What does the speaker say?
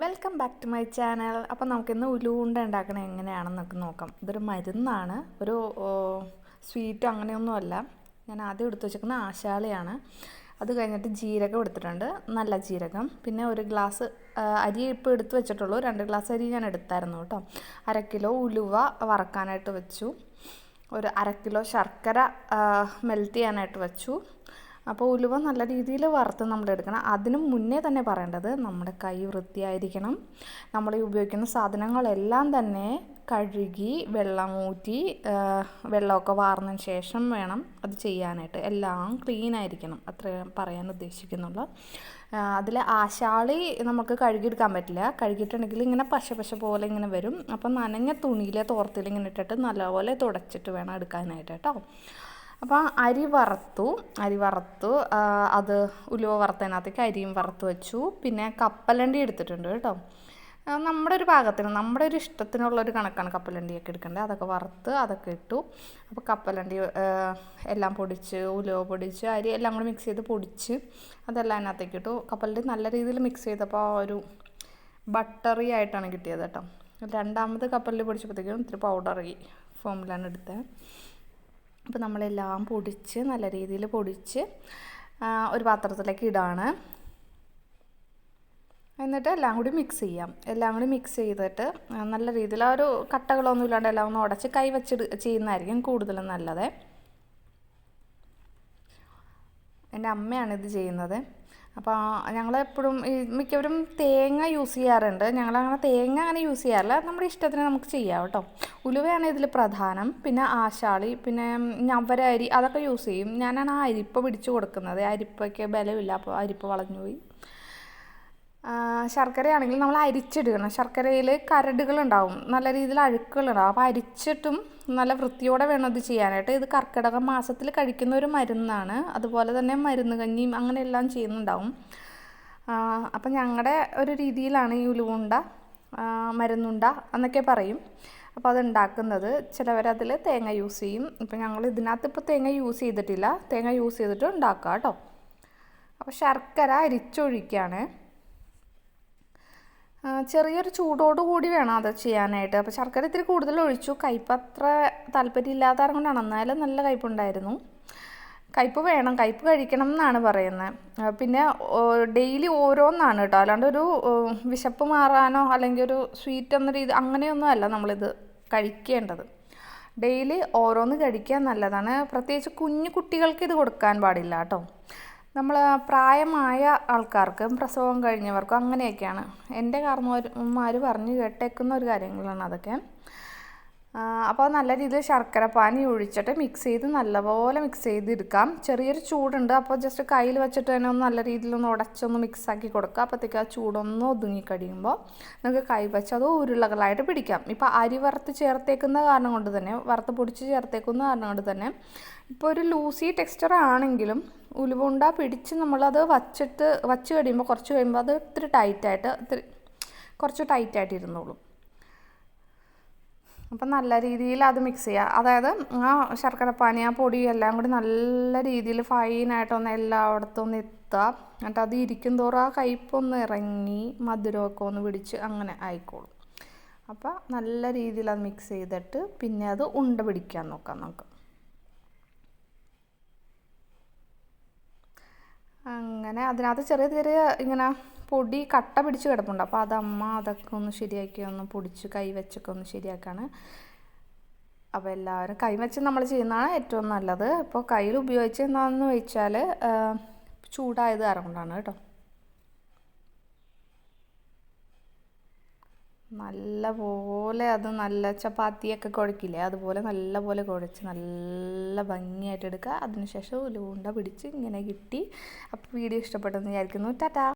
Welcome back to my channel അപ്പോൾ നമുക്കിന്ന് ഉലുണ്ട ഉണ്ടാക്കണത് എങ്ങനെയാണെന്നൊക്കെ നോക്കാം. ഇതൊരു മരുന്നാണ്. ഒരു സ്വീറ്റ് അങ്ങനെയൊന്നുമല്ല ഞാൻ ആദ്യം എടുത്തു വെച്ചിരിക്കുന്ന ആശാലയാണ് അത് കഴിഞ്ഞിട്ട് ജീരകം എടുത്തിട്ടുണ്ട്. നല്ല ജീരകം. പിന്നെ ഒരു ഗ്ലാസ് അരി ഇപ്പോൾ എടുത്ത് വെച്ചിട്ടുള്ളൂ. രണ്ട് ഗ്ലാസ് അരി ഞാൻ എടുത്തായിരുന്നു കേട്ടോ. അര കിലോ ഉലുവ വറക്കാനായിട്ട് വെച്ചു. ഒരു അര കിലോ ശർക്കര മെൽറ്റ് ചെയ്യാനായിട്ട് വെച്ചു. അപ്പോൾ ഉലുവ നല്ല രീതിയിൽ വറുത്ത് നമ്മൾ എടുക്കണം. അതിനു മുന്നേ തന്നെ പറയേണ്ടത് നമ്മുടെ കൈ വൃത്തിയായിരിക്കണം. നമ്മൾ ഈ ഉപയോഗിക്കുന്ന സാധനങ്ങളെല്ലാം തന്നെ കഴുകി വെള്ളം ഊറ്റി വെള്ളമൊക്കെ വാർന്നതിന് ശേഷം വേണം അത് ചെയ്യാനായിട്ട്. എല്ലാം ക്ലീൻ ആയിരിക്കണം. അത്ര പറയാൻ ഉദ്ദേശിക്കുന്നുള്ളൂ. അതിൽ ആശാളി നമുക്ക് കഴുകിയെടുക്കാൻ പറ്റില്ല. കഴുകിയിട്ടുണ്ടെങ്കിൽ ഇങ്ങനെ പശ പശ പോലെ ഇങ്ങനെ വരും. അപ്പം നനഞ്ഞ തുണിയിലെ തോർത്തിൽ ഇങ്ങനെ ഇട്ടിട്ട് നല്ലപോലെ തുടച്ചിട്ട് വേണം എടുക്കാനായിട്ട് കേട്ടോ. അപ്പോൾ അരി വറുത്തു അരി വറുത്തു അത് ഉലുവ വറുത്തതിനകത്തേക്ക് അരിയും വറുത്ത് വെച്ചു. പിന്നെ കപ്പലണ്ടി എടുത്തിട്ടുണ്ട് കേട്ടോ. നമ്മുടെ ഒരു പാകത്തിന് നമ്മുടെ ഒരു ഇഷ്ടത്തിനുള്ള ഒരു കണക്കാണ് കപ്പലണ്ടിയൊക്കെ എടുക്കേണ്ടത്. അതൊക്കെ വറുത്ത് അതൊക്കെ ഇട്ടു. അപ്പോൾ കപ്പലണ്ടി എല്ലാം പൊടിച്ച് ഉലുവ പൊടിച്ച് അരി എല്ലാം കൂടി മിക്സ് ചെയ്ത് പൊടിച്ച് അതെല്ലാം അതിനകത്തേക്ക് ഇട്ടു. കപ്പലണ്ടി നല്ല രീതിയിൽ മിക്സ് ചെയ്തപ്പോൾ ഒരു ബട്ടറി ആയിട്ടാണ് കിട്ടിയത് കേട്ടോ. രണ്ടാമത് കപ്പലിൽ പൊടിച്ചപ്പോഴത്തേക്കും ഇത്തിരി പൗഡറി ഫോമിലാണ് എടുത്തത്. അപ്പോൾ നമ്മളെല്ലാം പൊടിച്ച് നല്ല രീതിയിൽ പൊടിച്ച് ഒരു പാത്രത്തിലേക്ക് ഇടാണ്. എന്നിട്ട് എല്ലാം കൂടി മിക്സ് ചെയ്യാം. എല്ലാം കൂടി മിക്സ് ചെയ്തിട്ട് നല്ല രീതിയിൽ ആ ഒരു കട്ടകളൊന്നും ഇല്ലാണ്ട് എല്ലാം ഒന്ന് ഉടച്ച് കൈ വെച്ച് ചെയ്യുന്നതായിരിക്കും കൂടുതലും നല്ലത്. എന്റെ അമ്മയാണ് ഇത് ചെയ്യുന്നത്. അപ്പോൾ ഞങ്ങൾ എപ്പോഴും മിക്കവരും തേങ്ങ യൂസ് ചെയ്യാറുണ്ട്. ഞങ്ങളങ്ങനെ തേങ്ങ അങ്ങനെ യൂസ് ചെയ്യാറില്ല. നമ്മുടെ ഇഷ്ടത്തിന് നമുക്ക് ചെയ്യാം കേട്ടോ. ഉലുവയാണ് ഇതിൽ പ്രധാനം. പിന്നെ ആശാളി പിന്നെ ഞവര അരി അതൊക്കെ യൂസ് ചെയ്യും. ഞാനാണ് ആ അരിപ്പ പിടിച്ചു കൊടുക്കുന്നത്. അരിപ്പൊക്കെ ബലമില്ല അപ്പോൾ അരിപ്പ വളഞ്ഞുപോയി. ശർക്കരയാണെങ്കിൽ നമ്മൾ അരിച്ചെടുക്കണം ശർക്കരയിൽ കരടുകളുണ്ടാവും. നല്ല രീതിയിൽ അഴുക്കുകളുണ്ടാവും. അപ്പോൾ അരിച്ചിട്ടും നല്ല വൃത്തിയോടെ വേണം ഇത് ചെയ്യാനായിട്ട്. ഇത് കർക്കിടക മാസത്തിൽ കഴിക്കുന്ന ഒരു മരുന്നാണ്. അതുപോലെ തന്നെ മരുന്ന് കഞ്ഞിയും അങ്ങനെയെല്ലാം ചെയ്യുന്നുണ്ടാവും. അപ്പം ഞങ്ങളുടെ ഒരു രീതിയിലാണ് ഈ ഉലുവുണ്ട മരുന്നുണ്ട എന്നൊക്കെ പറയും. അപ്പോൾ അത് ഉണ്ടാക്കുന്നത് ചിലവരതിൽ തേങ്ങ യൂസ് ചെയ്യും. ഇപ്പം ഞങ്ങൾ ഇതിനകത്ത് ഇപ്പോൾ തേങ്ങ യൂസ് ചെയ്തിട്ടില്ല. തേങ്ങ യൂസ് ചെയ്തിട്ട് ഉണ്ടാക്കുക കേട്ടോ. അപ്പോൾ ശർക്കര അരിച്ചൊഴിക്കുകയാണ്. ചെറിയൊരു ചൂടോട് കൂടി വേണം അത് ചെയ്യാനായിട്ട്. അപ്പോൾ ശർക്കര ഇത്തിരി കൂടുതൽ ഒഴിച്ചു. കയ്പ്പ് അത്ര താല്പര്യമില്ലാത്ത കൊണ്ടാണ് എന്നാലും നല്ല കയ്പ്പുണ്ടായിരുന്നു കയ്പ്പ് വേണം. കയ്പ്പ് കഴിക്കണം എന്നാണ് പറയുന്നത്. പിന്നെ ഡെയിലി ഓരോന്നാണ് കേട്ടോ. അല്ലാണ്ട് ഒരു വിശപ്പ് മാറാനോ അല്ലെങ്കിൽ ഒരു സ്വീറ്റ് എന്ന രീതി അങ്ങനെയൊന്നും അല്ല നമ്മളിത് കഴിക്കേണ്ടത്. ഡെയിലി ഓരോന്ന് കഴിക്കാൻ നല്ലതാണ്. പ്രത്യേകിച്ച് കുഞ്ഞു കുട്ടികൾക്ക് ഇത് കൊടുക്കാൻ പാടില്ല കേട്ടോ. നമ്മൾ പ്രായമായ ആൾക്കാർക്കും പ്രസവം കഴിഞ്ഞവർക്കും അങ്ങനെയൊക്കെയാണ്. എന്റെ കാർന്നോന്മാർ പറഞ്ഞു കേട്ടേക്കുന്ന ഒരു കാര്യങ്ങളാണ് അതൊക്കെ. അപ്പോൾ നല്ല രീതിയിൽ ശർക്കര പാനി ഒഴിച്ചിട്ട് മിക്സ് ചെയ്ത് നല്ലപോലെ മിക്സ് ചെയ്തെടുക്കാം. ചെറിയൊരു ചൂടുണ്ട് അപ്പോൾ ജസ്റ്റ് കയ്യിൽ വെച്ചിട്ട് തന്നെ ഒന്ന് നല്ല രീതിയിൽ ഒന്ന് ഉടച്ചൊന്ന് മിക്സാക്കി കൊടുക്കുക അപ്പോഴത്തേക്ക് ആ ചൂടൊന്ന് ഒതുങ്ങി കഴിയുമ്പോൾ നമുക്ക് കൈ വെച്ച് അത് ഉരുളകളായിട്ട് പിടിക്കാം. ഇപ്പോൾ അരി വറുത്ത് ചേർത്തേക്കുന്ന കാരണം കൊണ്ട് തന്നെ വറുത്ത് പൊടിച്ച് ചേർത്തേക്കുന്ന കാരണം കൊണ്ട് തന്നെ ഇപ്പോൾ ഒരു ലൂസി ടെക്സ്ചർ ആണെങ്കിലും ഉലുവുണ്ട പിടിച്ച് നമ്മളത് വച്ചിട്ട് വച്ച് കഴിയുമ്പോൾ കുറച്ച് കഴിയുമ്പോൾ അത് ഇത്തിരി ടൈറ്റായിട്ട് ഇത്തിരി കുറച്ച് ടൈറ്റായിട്ട് ഇരുന്നോളും. അപ്പം നല്ല രീതിയിൽ അത് മിക്സ് ചെയ്യുക അതായത് ആ ശർക്കരപ്പാനി ആ പൊടി എല്ലാം കൂടി നല്ല രീതിയിൽ ഫൈനായിട്ടൊന്ന് എല്ലായിടത്തും ഒന്ന് എത്തുക എന്നിട്ട് അത് ഇരിക്കും തോറും ആ കയ്പൊന്ന് ഇറങ്ങി മധുരമൊക്കെ ഒന്ന് പിടിച്ച് അങ്ങനെ ആയിക്കോളും. അപ്പോൾ നല്ല രീതിയിൽ അത് മിക്സ് ചെയ്തിട്ട് പിന്നെ അത് ഉണ്ട പിടിക്കാൻ നോക്കാം നമുക്ക്. അങ്ങനെ അതിനകത്ത് ചെറിയ ചെറിയ ഇങ്ങനെ പൊടി കട്ട പിടിച്ച് കിടപ്പുണ്ട്. അപ്പോൾ അത് അമ്മ അതൊക്കെ ഒന്ന് ശരിയാക്കി ഒന്ന് പൊടിച്ച് കൈ വെച്ചൊക്കെ ഒന്ന് ശരിയാക്കാണ്. അപ്പോൾ എല്ലാവരും കൈ വെച്ച് നമ്മൾ ചെയ്യുന്നതാണ് ഏറ്റവും നല്ലത്. ഇപ്പോൾ കയ്യിൽ ഉപയോഗിച്ച് എന്താണെന്ന് വെച്ചാൽ ചൂടായത് കാരണം കൊണ്ടാണ് കേട്ടോ. നല്ല പോലെ അത് നല്ല ചപ്പാത്തിയൊക്കെ കുഴക്കില്ലേ അതുപോലെ നല്ല പോലെ കുഴച്ച് നല്ല ഭംഗിയായിട്ട് എടുക്കുക. അതിനുശേഷം ഉലുവുണ്ട പിടിച്ച് ഇങ്ങനെ കിട്ടി. അപ്പോൾ വീഡിയോ ഇഷ്ടപ്പെട്ടെന്ന് വിചാരിക്കുന്നു. ടാറ്റാ!